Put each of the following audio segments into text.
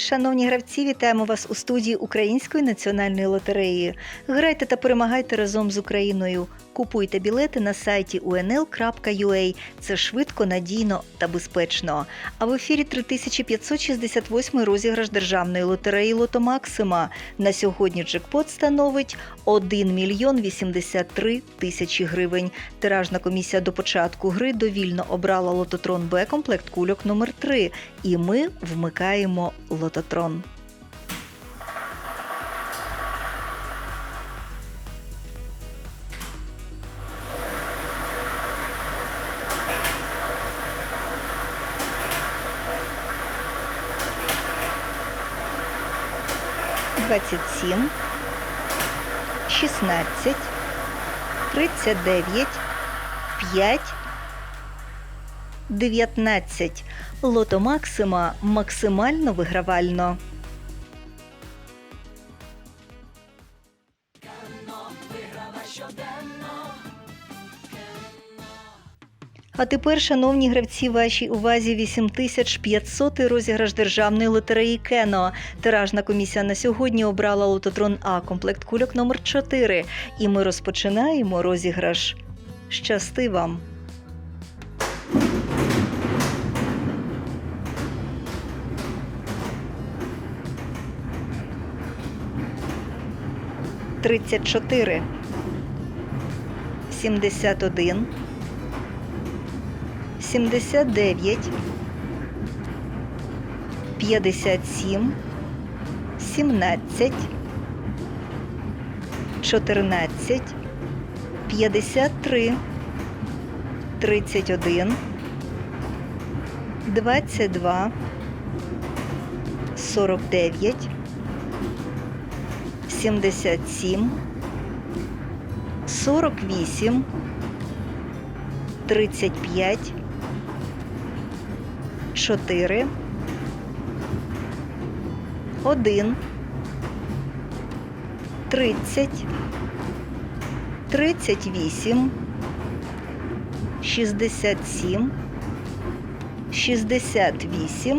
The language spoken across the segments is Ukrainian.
Шановні гравці, вітаємо вас у студії Української національної лотереї. Грайте та перемагайте разом з Україною. Купуйте білети на сайті unl.ua. Це швидко, надійно та безпечно. А в ефірі 3568 розіграш державної лотереї Лото Максима. На сьогодні джекпот становить 1 мільйон 83 тисячі гривень. Тиражна комісія до початку гри довільно обрала лототрон Б комплект кульок номер 3 І ми вмикаємо лототрон. Двадцять сім, шістнадцять, тридцять дев'ять, п'ять, дев'ятнадцять. Лото Максима максимально вигравально. А тепер, шановні гравці, вашій увазі 8500 розіграш державної лотереї Кено. Тиражна комісія на сьогодні обрала лототрон А комплект кульок номер 4 І ми розпочинаємо розіграш. Щасти вам! 34, 71, 79, 57, 17, 14, 53, 31, 22, 49, 77, 48, 35, 4, 1, 30, 38, 67, 68,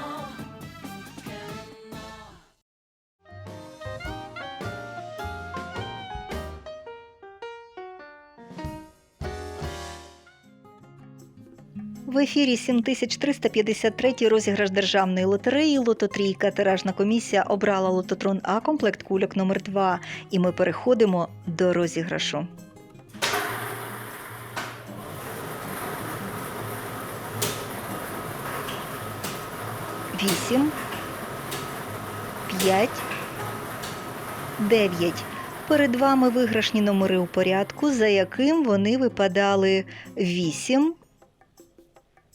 В ефірі 7353 розіграш державної лотереї Лототрійка. Тиражна комісія обрала лототрон А комплект кульок номер 2 І ми переходимо до розіграшу. Вісім, п'ять, дев'ять. Перед вами виграшні номери у порядку, за яким вони випадали вісім.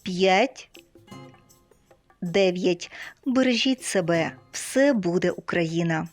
5, 9. Бережіть себе. Все буде Україна.